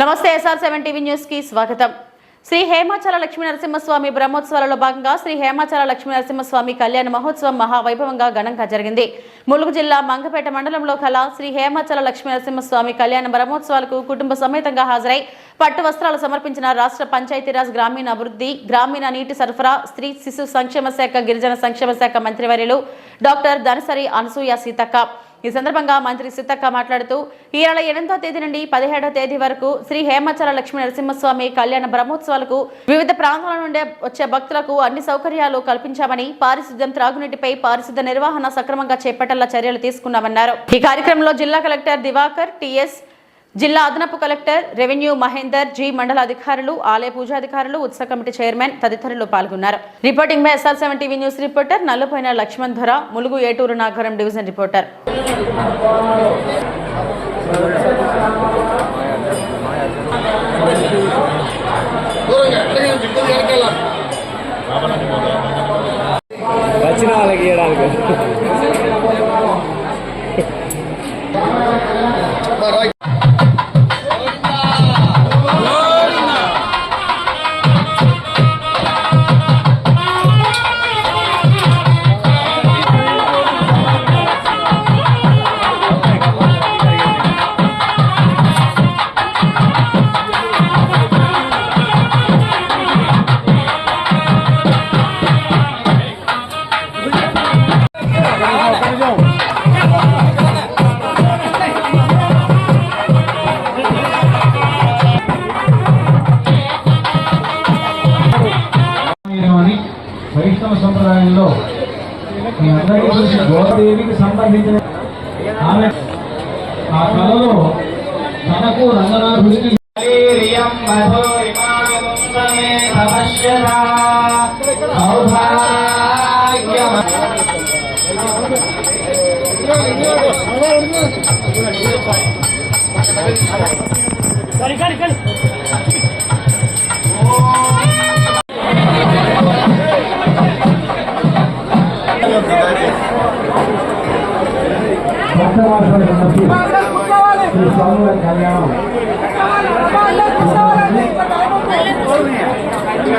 నమస్తే SR seven TV న్యూస్కి స్వాగతం. శ్రీ హేమాచల లక్ష్మీ నరసింహస్వామి బ్రహ్మోత్సవాలలో భాగంగా శ్రీ హేమాచల లక్ష్మీ నరసింహస్వామి కళ్యాణ మహోత్సవం మహావైభవంగా ఘనంగా జరిగింది. ములుగు జిల్లా మంగపేట మండలంలో కల శ్రీ హేమాచల లక్ష్మీ నరసింహస్వామి కళ్యాణ బ్రహ్మోత్సవాలకు కుటుంబ సమేతంగా హాజరై పట్టు వస్త్రాలు సమర్పించిన రాష్ట్ర పంచాయతీరాజ్ గ్రామీణ అభివృద్ధి గ్రామీణ నీటి సరఫరా స్త్రీ శిశు సంక్షేమ శాఖ గిరిజన సంక్షేమ శాఖ మంత్రివర్యులు డాక్టర్ ధనసరి అనసూయ సీతక్క. ఈ సందర్భంగా మంత్రి సీతక్క మాట్లాడుతూ ఈ నెల ఎనిమిదో తేదీ నుండి పదిహేడో తేదీ వరకు శ్రీ హేమచల లక్ష్మీ నరసింహస్వామి కళ్యాణ బ్రహ్మోత్సవాలకు వివిధ ప్రాంతాల నుండి వచ్చే భక్తులకు అన్ని సౌకర్యాలు కల్పించామని పారిశుద్ధ్యం త్రాగునీటిపై పారిశుద్ధ్య నిర్వహణ సక్రమంగా చేపట్టేలా చర్యలు తీసుకున్నామన్నారు. ఈ కార్యక్రమంలో జిల్లా కలెక్టర్ దివాకర్ టిఎస్ జిల్లా అదనపు కలెక్టర్ రెవెన్యూ మహేందర్ జి మండల అధికారులు ఆలయ పూజాధికారులు ఉత్సవ కమిటీ చైర్మన్ తదితరులు పాల్గొన్నారు. Reporting by SR seven TV news reporter నల్లపోయిన Laxman ధర Mulugu Eturnagaram division reporter. వచ్చిన వాళ్ళకి ఇవ్వడానికి. సంప్రదాయంలో మీ అందరికీ తెలిసిన గోదాదేవికి సంబంధించిన ఆమె ఆ కళలో తనకు రంగనాథుడికి భక్తవాసుల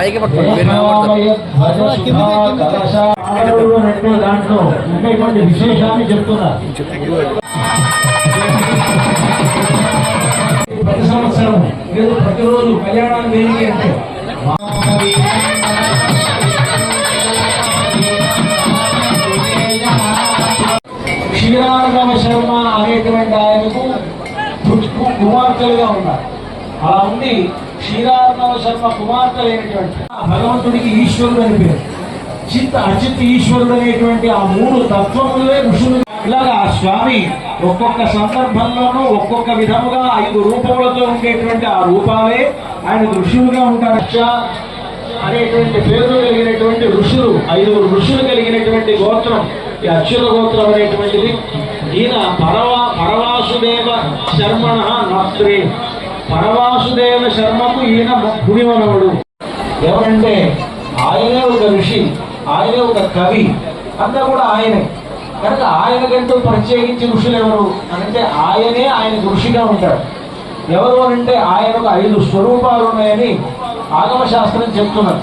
పైకి పట్టుకోండి దాంట్లో ఉండేటువంటి విశేషాన్ని చెప్తున్నా. ప్రతి సంవత్సరం లేదు ప్రతిరోజు కళ్యాణాలు దేనికి అంటే క్షీరార్ణవ శర్మ అనేటువంటి ఆయనకు కుమార్తెలుగా ఉన్నారు. అలా ఉండి క్షీరార్ణవ శర్మ కుమార్తె లేనటువంటి భగవంతుడికి ఈశ్వరుడు అని పేరు. చిత్త అచిత్ ఈశ్వరుడు అనేటువంటి ఆ మూడు తత్వములే ఋషులు ఇలాగా ఆ స్వామి ఒక్కొక్క సందర్భంలోనూ ఒక్కొక్క విధముగా ఐదు రూపములతో ఉండేటువంటి ఆ రూపాలే ఆయన ఋషులుగా ఉంటారు. అనేటువంటి పేరు కలిగినటువంటి ఋషులు ఐదుగురు ఋషులు కలిగినటువంటి గోత్రం ఈ అక్షుల గోత్రం అనేటువంటిది. ఈయన పరవా పరవాసుదేవ శర్మణ నత్రే. పరవాసుదేవ శర్మకు ఈయన భూమివనవుడు ఎవరంటే ఆయనే ఒక ఋషి ఆయనే ఒక కవి అంతా కూడా ఆయనే. కనుక ఆయనకంటూ ప్రత్యేకించి ఋషులు ఎవరు అంటే ఆయనే ఆయన ఋషిగా ఉంటాడు. ఎవరు అంటే ఆయనకు ఐదు స్వరూపాలు ఉన్నాయని ఆగమ శాస్త్రం చెప్తున్నారు